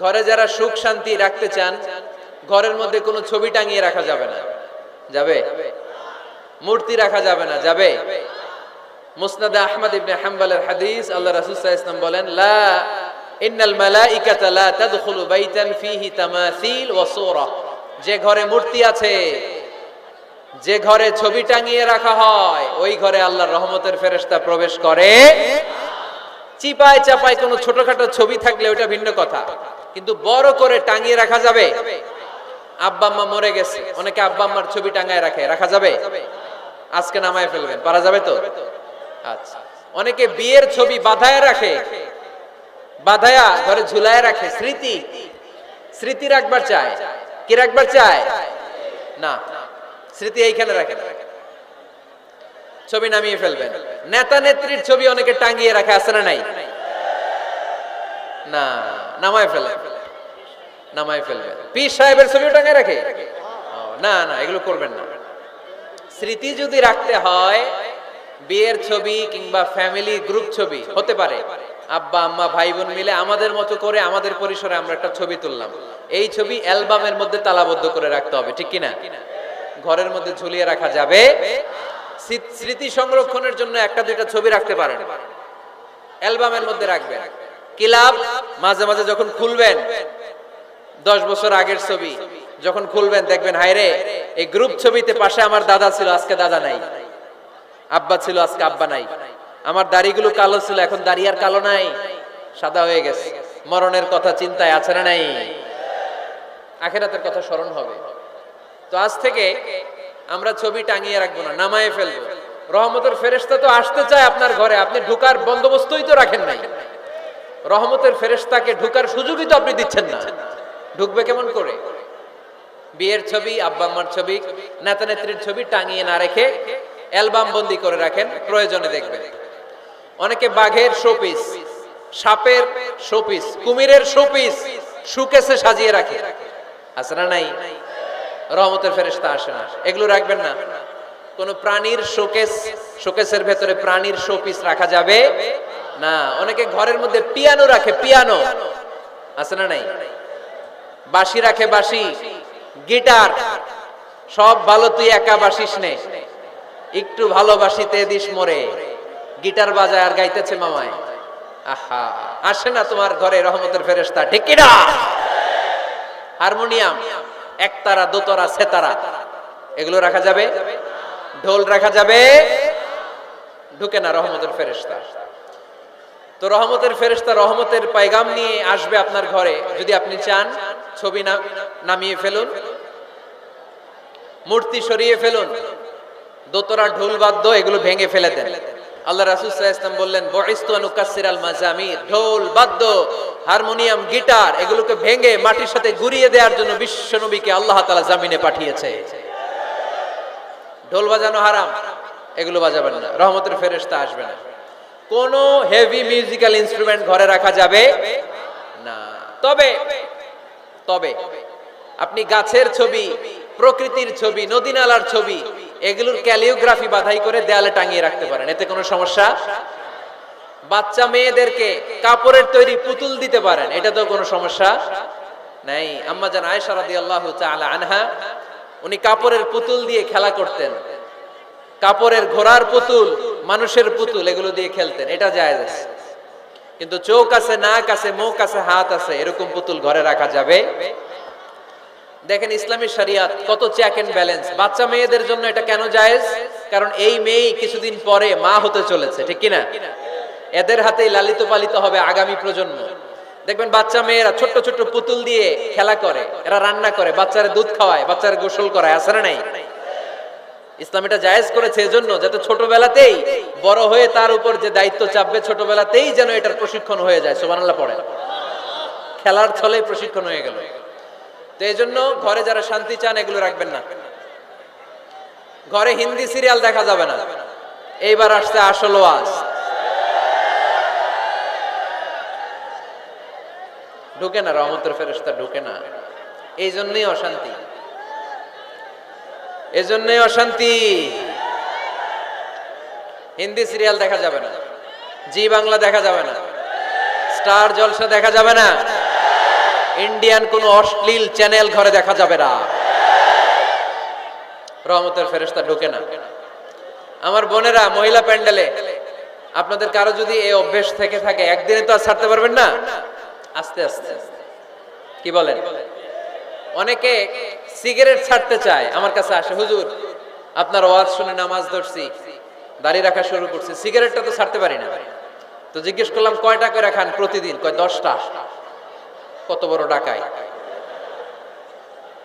ঘরে যারা সুখ শান্তি রাখতে চান, ঘরের মধ্যে কোনো ছবি টাঙিয়ে রাখা যাবে না। যাবে? মূর্তি রাখা যাবে না, যাবে? মুসনাদ আহমদ ইবনে হাম্বলের হাদিস, আল্লাহ আলাইহি ওয়াসাল্লাম বলেন, লা ইন্নাল মালাইকাতা লা তাদখুলু বাইতান ফিহি তামাসিল ওয়া সূরা। যে ঘরে মূর্তি আছে, যে ঘরে ছবি টাঙিয়ে রাখা হয়, ওই ঘরে আল্লাহর রহমতের ফেরেশতা প্রবেশ করে। চিপায় চাপায় কোনো ছোটখাটো ছবি থাকলে ওটা ভিন্ন কথা। কিন্তু বড় করে টাঙিয়ে রাখা যাবে। আব্বা আম্মা মরে গেছে। অনেকে আব্বা আম্মার ছবি টাঙায় রাখে। রাখা যাবে? আজকে নামায় ফেলবেন। পারা যাবে তো? আচ্ছা। অনেকে বিয়ের ছবি বাধায় রাখে। বাধায়া ঘরে ঝুলায় রাখে। স্মৃতি। স্মৃতি রাখবার চায়। কি রাখবার চায়? না। স্মৃতি এইখানে রাখে। ছবি নামিয়ে ফেলবেন। নেতা নেত্রীর ছবি অনেকে টাঙ্গিয়ে রাখে। আছে না নাই? না। নামায় ফেলে। নামায় ফেলবেন পীর সাহেবের ছবিও টাঙ্গায় রাখে? না না, এগুলো করবেন না। স্মৃতি যদি রাখতে হয়, বিয়ের ছবি কিংবা ফ্যামিলি গ্রুপ ছবি, হতে পারে। আব্বা, আম্মা ভাই বোন মিলে আমাদের মতো করে আমাদের পরিসরে আমরা একটা ছবি তুললাম। এই ছবি অ্যালবামের মধ্যে তালাবদ্ধ করে রাখতে হবে, ঠিক কিনা? ঘরের মধ্যে ঝুলিয়ে রাখা যাবে। স্মৃতি সংরক্ষণের জন্য একটা দুইটা ছবি রাখতে পারেন। অ্যালবামের মধ্যে রাখবেন। কিলাব মাঝে মাঝে যখন খুলবেন, দশ বছর আগের ছবি, যখন খুলবেন, দেখবেন হায়রে এই গ্রুপ ছবিতে পাশে আমার দাদা ছিল, আজকে দাদা নাই। আব্বা ছিল, আজকে আব্বা নাই। আমার দাড়িগুলো কালো ছিল, এখন দাড়ি আর কালো নাই। সাদা হয়ে গেছে। মরণের কথা চিন্তায় আছে না নাই? আখেরাতের কথা স্মরণ হবে। তো আজ থেকে আমরা ছবি টাঙিয়ে রাখব না, নামায়ে ফেলব। রহমতের ফেরেশতা তো আসতে চায় আপনার ঘরে, আপনি ঢুকার বন্দোবস্তই তো রাখেন নাই। রহমতের ফেরেশতাকে ঢুকার সুযোগই তো আপনি দিচ্ছেন না। ঢুকবে কেমন করে? বিয়ের ছবি, আব্বা আম্মার ছবি নেতা নেত্রীর ছবি টাঙিয়ে না রেখে অ্যালবাম বন্দি করে রাখেন, প্রয়োজনে দেখবেন। অনেকে বাঘের শোপিস, সাপের শোপিস, কুমিরের শোপিস, সুকেসে সাজিয়ে রাখে। আছে না নাই? রহমতের ফেরেশতা আসে না। এগুলো রাখবেন না। কোন প্রাণীর শোকেস, শোকেসের ভেতরে প্রাণীর শোপিস রাখা যাবে না, অনেকে ঘরের মধ্যে পিয়ানো রাখে, পিয়ানো। আছে না নাই? বাঁশি রাখে বাঁশি, গিটার। সব ভালো, তুই একা বাসিস নে। একটু ভালোবাসিতে দিস মরে। গিটার বাজায় আর গাইতেছে মামায়। আহা, আসে না তোমার ঘরে রহমতের ফেরেশতা, ঠিক কি না হারমোনিয়াম, একতারা, দোতারা, সেতারা। এগুলো রাখা যাবে? ঢোল রাখা যাবে? ঢুকে না রহমতের ফেরেশতা। তো রহমতের ফেরেশতা রহমতের পায়গাম নিয়ে আসবে আপনার ঘরে। যদি আপনি চান, ছবি নামিয়ে ফেলুন। মূর্তি সরিয়ে ফেলুন। দোতরা ঢোল বাদ্য, এগুলো ভেঙে ফেলে দেন। আল্লাহ আলাইহি ওয়াসাল্লাম বললেন ঢোল বাদ্য, হারমোনিয়াম, গিটার, এগুলোকে ভেঙে মাটির সাথে গুড়িয়ে দেওয়ার জন্য বিশ্ব নবীকে আল্লাহ তালা জামিনে পাঠিয়েছে। ঢোল বাজানো হারাম, এগুলো বাজাবেন না। রহমতের ফেরেশতা আসবে না। কোন হেভি মিউজিক্যাল ইনস্ট্রুমেন্ট ঘরে রাখা যাবে না। তবে তবে, আপনি গাছের ছবি, প্রকৃতির ছবি নদী নালার ছবি, এগুলোর ক্যালিওগ্রাফি বাধাই করে দেয়ালে টাঙিয়ে রাখতে পারেন, এতে কোনো সমস্যা? বাচ্চা মেয়েদেরকে কাপড়ের তৈরি পুতুল দিতে পারেন, এটা তো কোনো সমস্যা নাই। আম্মা জান আয়েশা রাদিয়াল্লাহু তাআলা আনহা, উনি কাপড়ের পুতুল দিয়ে খেলা করতেন। কাপড়ের ঘোড়ার পুতুল মানুষের পুতুল, এগুলো দিয়ে খেলতেন, এটা জায়েজ আছে। কিন্তু চোখ আছে, নাক আছে, মুখ আছে, হাত আছে, এরকম পুতুল ঘরে রাখা যাবে। দেখেন ইসলামী শরিয়াত কত চেক এন্ড ব্যালেন্স বাচ্চা মেয়েদের জন্য এটা কেন জায়েজ? কারণ এই মেয়ে কিছুদিন পরে মা হতে চলেছে, ঠিক কিনা? এদের হাতেই লালিত পালিত হবে আগামী প্রজন্ম। দেখবেন বাচ্চা মেয়েরা ছোট্ট ছোট্ট পুতুল দিয়ে খেলা করে, এরা রান্না করে, বাচ্চারা দুধ খাওয়ায়, বাচ্চারা গোসল করায় না নাই? ইসলাম এটা জায়েজ করেছে এজন্য যাতে ছোটবেলাতেই বড় হয়ে তার উপর যে দায়িত্ব চাপবে ছোটবেলাতেই যেন এটার প্রশিক্ষণ হয়ে যায়। সুবহানাল্লাহ পড়ে। খেলার ছলে প্রশিক্ষণ হয়ে গেল। তো এই জন্য ঘরে যারা শান্তি চান এগুলো রাখবেন না। ঘরে হিন্দি সিরিয়াল দেখা যাবে না। এইবার আসছে আসল ওয়াজ। ঢুকে না, রহমতের ফেরেশতা ঢুকে না। এই জন্যই অশান্তি। এজন্যই অশান্তি। হিন্দি সিরিয়াল দেখা যাবে না। জি বাংলা দেখা যাবে না। স্টার জলসা দেখা যাবে না। ইন্ডিয়ান কোন অশ্লীল চ্যানেল ঘরে দেখা যাবে না। রহমতের ফেরেশতা ঢোকে না। আমার বোনেরা, মহিলা প্যান্ডেলে, আপনাদের কারও যদি এই অভ্যেস থেকে থাকে, একদিনে তো আর ছাড়তে পারবেন না? আস্তে আস্তে। কি বলেন? অনেকে সিগারেট ছাড়তে চায়। আমার কাছে আসে, হুজুর, আপনার ওয়াজ শুনে নামাজ ধরছি, দাড়ি রাখা শুরু করছি, সিগারেটটা তো ছাড়তে পারি না। তো জিজ্ঞেস করলাম, কয়টা করে খান প্রতিদিন? কয়, দশটা। কত বড় ডাকাই।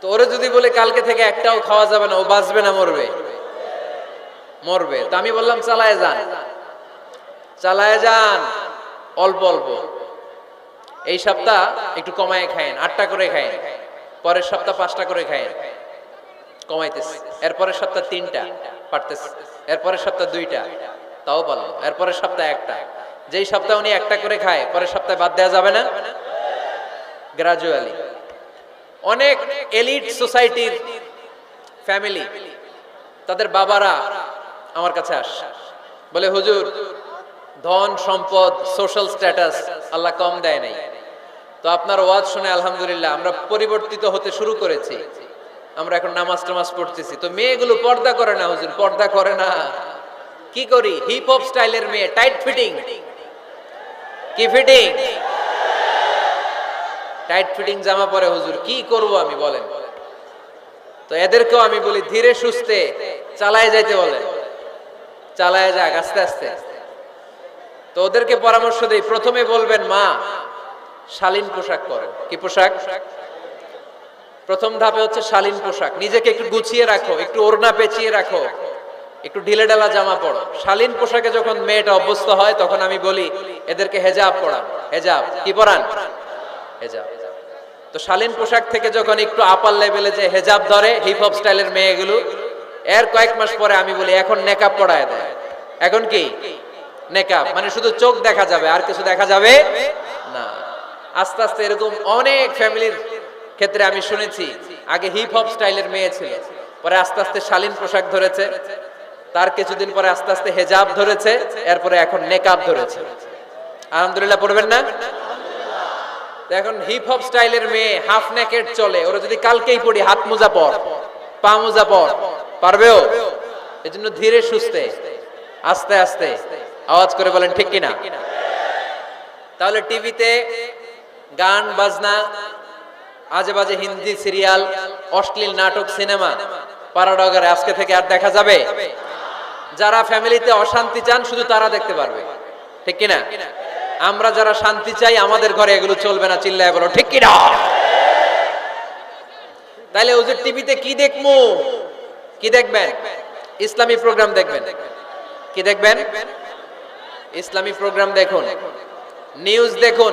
তো ওরে যদি বলে, কালকে থেকে একটাও খাওয়া যাবে না, ও বাঁচবে না, মরবে। মরবে। তো আমি বললাম, চালায় যান। চালায় যান, অল্প অল্প। এই সপ্তাহ একটু কমায় খায়েন, আটটা করে খায়েন। পরের সপ্তাহ পাঁচটা করে খায়েন কমাইতেছে। এরপরের সপ্তাহ তিনটা পারতেছে। এরপরের সপ্তাহ দুইটা। তাও পারল এরপরের সপ্তাহ একটা। যেই সপ্তাহ উনি একটা করে খায়, পরের সপ্তাহে বাদ দেওয়া যাবে না? গ্রাজুয়ালি অনেক এলিট সোসাইটির ফ্যামিলি তাদের বাবারা আমার কাছে আস। বলে, হুজুর, ধন, সম্পদ সোশ্যাল স্ট্যাটাস আল্লাহ কম দেয় নাই। তো আপনার ওয়াজ শুনে আলহামদুলিল্লাহ আমরা পরিবর্তিত হতে শুরু করেছি। আমরা এখন নামাজ টামাজ পড়তেছি। তো মেয়েগুলো পর্দা করে না হুজুর, পর্দা করে না। কি করি? হিপ হপ স্টাইলের মেয়ে টাইট ফিটিং কি ফিটিং টাইট ফিটিং জামা পরে হুজুর, কি করব আমি বলেন। তো এদেরকেও আমি বলি, ধীরে সুস্থে, চালায় যাইতে বলেন। চালায় যাক, আস্তে আস্তে। তো ওদেরকে পরামর্শ দেই, প্রথমে বলবেন মা শালীন পোশাক পরেন। কি পোশাক? প্রথম ধাপে হচ্ছে শালীন পোশাক। নিজেকে একটু গুছিয়ে রাখো, একটু ওড়না পেঁচিয়ে রাখো, একটু ঢিলে ঢালা জামা পড়ো শালীন পোশাকে যখন মেয়েটা অভ্যস্ত হয়, তখন আমি বলি, এদেরকে হেজাব পড়ান হেজাব। কি পড়ান হেজাব। তো শালীন পোশাক থেকে যখন একটু আপার লেভেলে যে হেজাব ধরে হিপ হপ স্টাইলের মেয়েগুলো, এর কয়েক মাস পরে আমি বলি, এখন নেকাব পড়ায় দেয়। এখন কি? নেকাব। মানে শুধু চোখ দেখা যাবে, আর কিছু দেখা যাবে আস্তে আস্তে এরকম অনেক ফ্যামিলির ক্ষেত্রে আমি শুনেছি। আগে হিপ হপ স্টাইলের মেয়ে ছিল, পরে আস্তে আস্তে শালীন পোশাক ধরেছে, তার কিছুদিন পরে আস্তে আস্তে হেজাব ধরেছে, এরপরে এখন নেকাব ধরেছে। আলহামদুলিল্লাহ, পড়বেন না? এখন হিপ হপ স্টাইলের মেয়ে হাফ নেকেট চলে, ওরা যদি কালকেই পড়ি, হাত মোজা পর, পা মোজা পর, পারবেও? এজন্য ধীরে সুস্থে, আস্তে আস্তে, আওয়াজ করে বলেন, ঠিক কিনা? তাহলে টিভিতে গান, বাজনা আজে বাজে হিন্দি সিরিয়াল, অশ্লীল নাটক, সিনেমা, পারাডগারে আজকে থেকে আর দেখা যাবে? যারা ফ্যামিলিতে অশান্তি চান, শুধু তারা দেখতে পারবে। ঠিক কিনা? আমরা যারা শান্তি চাই, আমাদের ঘরে এগুলো চলবে না, চিল্লায় বলো, ঠিক কিনা? তাহলে যে টিভিতে কি দেখমু? কি দেখবেন? ইসলামী প্রোগ্রাম দেখবেন। কি দেখবেন? ইসলামী প্রোগ্রাম দেখুন। নিউজ দেখুন।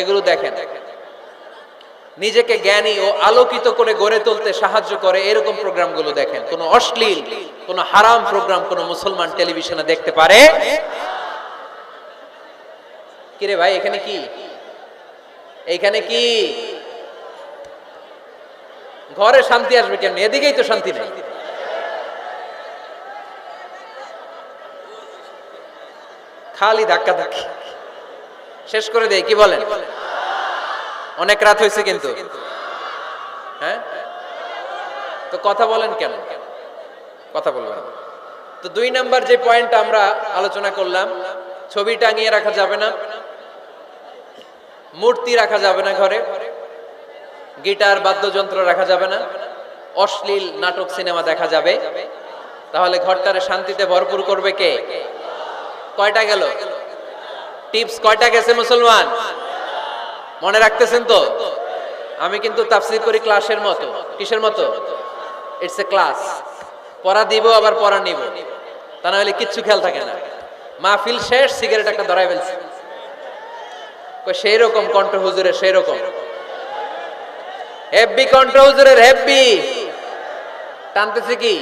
এগুলো দেখেন। নিজেকে জ্ঞানী ও আলোকিত করে গড়ে তুলতে সাহায্য করে এরকম প্রোগ্রামগুলো দেখেন। কোন অশ্লীল, কোন হারাম প্রোগ্রাম কোন মুসলমান টেলিভিশনে দেখতে পারে? কিরে ভাই, এখানে কি? এখানে কি? ঘরে শান্তি আসবে কেমনি? এদিকেই তো শান্তি নেই। খালি ধাক্কা ধাক্কি শেষ করে দেয় কি বলেন? অনেক রাত হয়েছে কিন্তু। হ্যাঁ? তো কথা বলেন কেন? কথা বলবেন তো দুই নাম্বার যে পয়েন্ট আমরা আলোচনা করলাম, ছবি টাঙিয়ে রাখা যাবে না, মূর্তি রাখা যাবে না ঘরে, গিটার, বাদ্যযন্ত্র রাখা যাবে না, অশ্লীল নাটক সিনেমা দেখা যাবে। তাহলে ঘরটারে শান্তিতে ভরপুর করবে কে? কয়টা গেল? টিপস কয়টা গেছে মুসলমান? মনে রাখতেছেন তো? আমি কিন্তু তাফসির করি ক্লাসের মতো। কিসের মতো? ইটস এ ক্লাস পড়া দিব, আবার পড়া নিব। তা না হলে কিচ্ছু খেয়াল থাকে না। মাহফিল শেষ, সিগারেট একটা ধরাই ফেলছে। সেই রকম কণ্ঠ হুজুরের সেই রকম হেব্বি কন্ট্রোজরের হেব্বি টানতেছে কি?